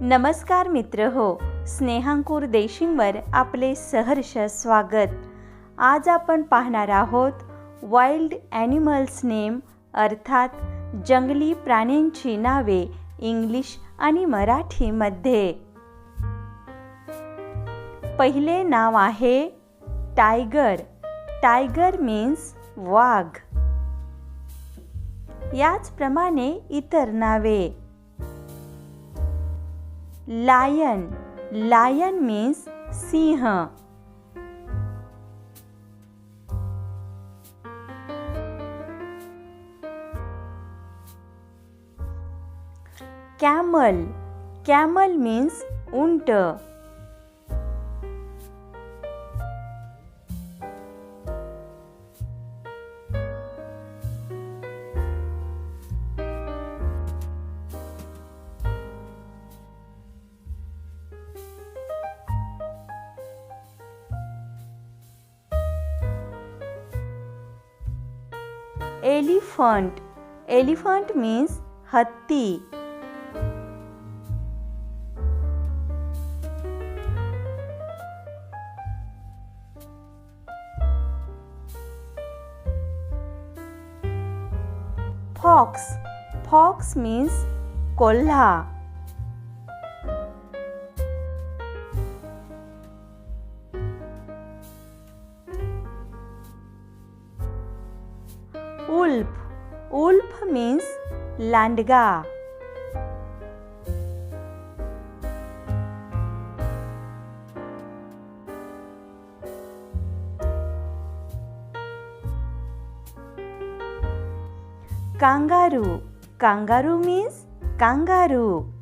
नमस्कार मित्र हो स्नेहांकुर देशिंगवर आपले सहर्ष स्वागत. आज आपण पाहणार आहोत वाईल्ड ॲनिमल्स नेम अर्थात जंगली प्राण्यांची नावे इंग्लिश आणि मराठीमध्ये पहिले नाव आहे टायगर टायगर मीन्स वाघ. याचप्रमाणे इतर नावे. lion. Lion means sinha. Camel. Camel means unta. elephant. Elephant means hatti. Fox. Fox means kolla. Ulp. Ulp means landga. Kangaroo. Kangaroo means kangaroo.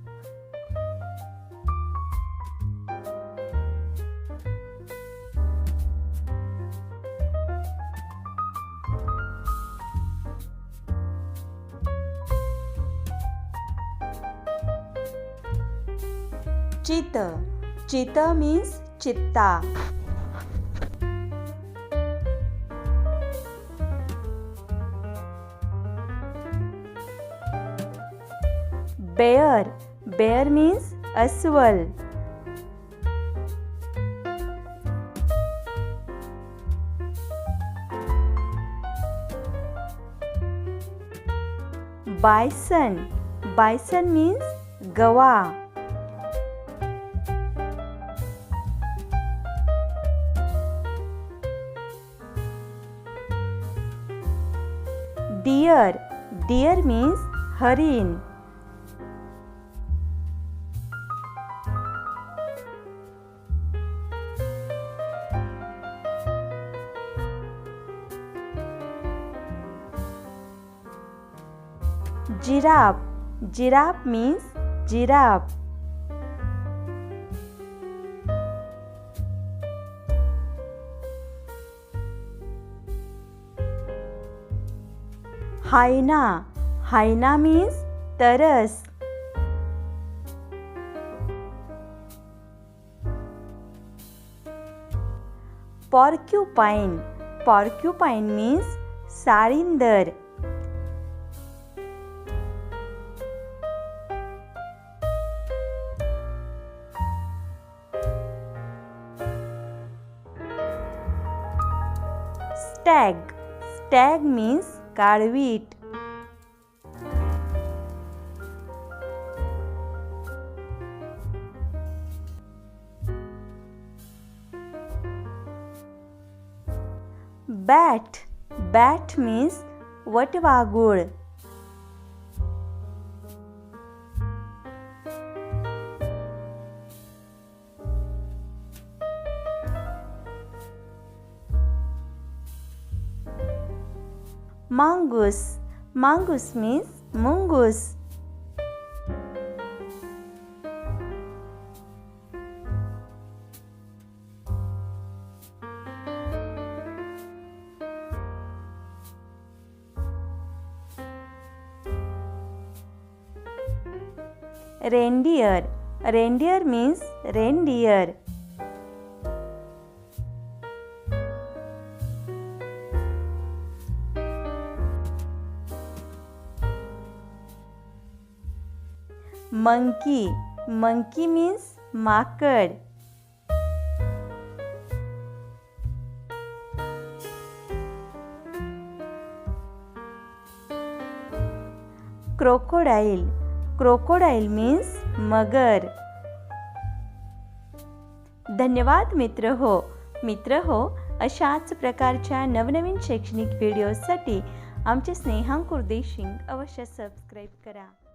Cheetah. Cheetah means चित्ता. Bear bear means अस्वल. Bison bison means गवा. Deer deer means हरिण giraffe giraffe means giraffe hyena. Hyena means तरस. Porcupine porcupine means साळींदर stag stag means काळवीट bat bat means वटवागुळ mongoose. Mongoose means mongoose. Reindeer. Reindeer means reindeer. Monkey monkey means माकड crocodile crocodile means मगर धन्यवाद मित्र हो. मित्र हो अशाच प्रकारच्या नवनवीन शैक्षणिक व्हिडिओजसाठी आमचे स्नेहांकुर देशिंग अवश्य सबस्क्राईब करा.